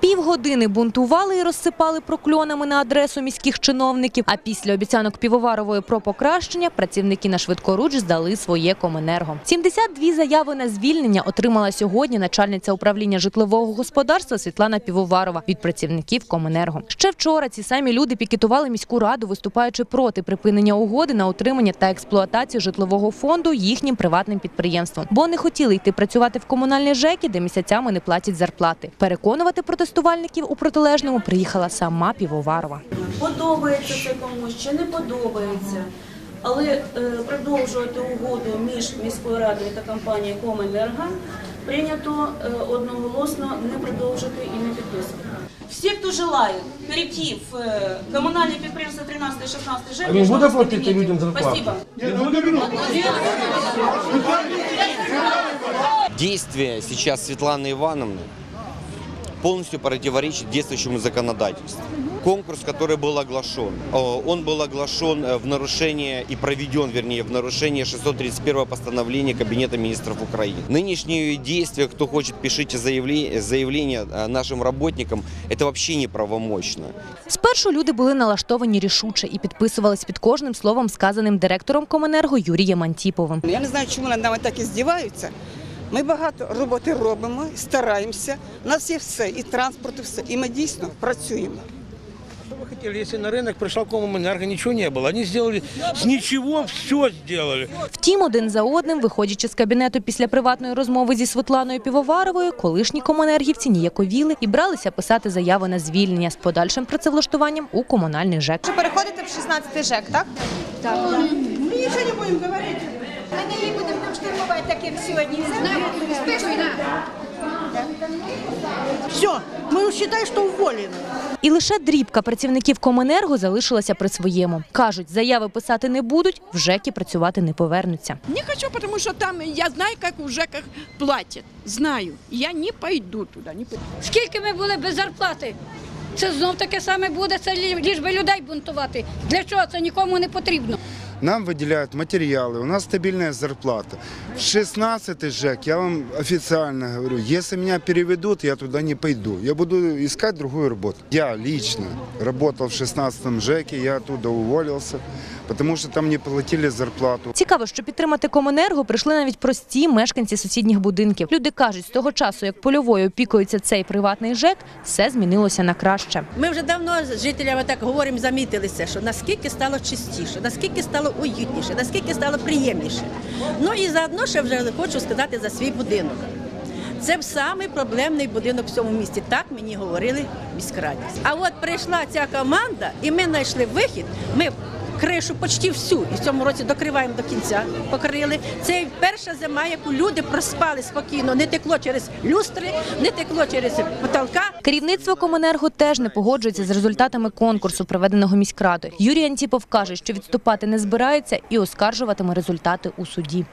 Півгодини бунтували і розсипали прокльонами на адресу міських чиновників. А після обіцянок Півоварової про покращення працівники на швидкоруч здали своє коменерго. 72 заяви на звільнення отримала сьогодні начальниця управління житлового господарства Світлана Півоварова від працівників Коменерго. Ще вчора ці самі люди пікетували міську раду, виступаючи проти припинення угоди на утримання та експлуатацію житлового фонду їхнім приватним підприємством, бо не хотіли йти працювати в комунальні ЖЕКи, де місяцями не платять зарплати. Переконувати протестувальників у протилежному приїхала сама Півоварова. подобається це комусь чи не подобається. Але е, продовжувати угоду між міською радою та компанією Коменерго прийнято е, одноголосно не продовжити і не підписувати. Всі, хто желає перейти в е, комунальне підприємство 13-16 ЖЕК, А він буде платити людям зарплату? Спасибо. Действия сейчас Светланы Ивановны полностью противоречит действующему законодательству. Конкурс, который был оглашен, э, он был оглашен э, в нарушение и проведен, вернее, в нарушение 631 постановления Кабинета министров Украины. Нынешние действия, кто хочет, пишите заявление, заявление э, нашим работникам, это вообще неправомочно. Спершу люди були налаштовані рішуче і підписувались під кожним словом, сказаним директором Коменерго Юрієм Антіповим. Я не знаю, чому над нами так і здіваються. Ми багато роботи робимо, стараємося. У нас є все, і транспорт, і все. І ми дійсно працюємо. Что вы хотели, если на рынок пришла Коммунэнерго, ничего не было. Они сделали с ничего все сделали. Втім, один за одним, виходячи з кабінету після приватної розмови зі Світланою Півоваровою, колишні комунергівці ніяковіли і бралися писати заяви на звільнення з подальшим працевлаштуванням у комунальний ЖЕК. Що переходите в 16 ЖЕК, так? Ми нічого не будемо говорити. Ми не її будемо там штурмувати, так сьогодні. Все, ми вважаємо, що уволені. І лише дрібка працівників Коменерго залишилася при своєму. Кажуть, заяви писати не будуть, в ЖЕКі працювати не повернуться. Не хочу, потому что там я знаю, как в ЖЭКах платят. Знаю. Я не пойду туда. Не пойду. Скільки ми були без зарплати? Це знов таке саме буде, це лі- ліж би людей бунтувати. Для чого це нікому не потрібно? Нам выделяют материалы, у нас стабильная зарплата. В 16 ЖЭК, я вам официально говорю, если меня переведут, я туда не пойду. Я буду искать другую работу. Я лично работал в 16 ЖЭКе, я оттуда уволился, потому что там не платили зарплату. Цікаво, що підтримати Коменерго прийшли навіть прості мешканці сусідніх будинків. Люди кажуть, з того часу, як польовою опікується цей приватний ЖЕК, все змінилося на краще. Ми вже давно з жителями так говоримо, замітилися, що наскільки стало чистіше, наскільки стало уютніше, наскільки стало приємніше. Ну і заодно ще вже хочу сказати за свій будинок. Це самий проблемний будинок в цьому місті. Так мені говорили міськраді. А от прийшла ця команда, і ми знайшли вихід. Ми кришу почти всю і в цьому році докриваємо до кінця. Покрили. Це перша зима, яку люди проспали спокійно. Не текло через люстри, не текло через потолка. Керівництво Коменерго теж не погоджується з результатами конкурсу, проведеного міськрадою. Юрій Антіпов каже, що відступати не збирається і оскаржуватиме результати у суді.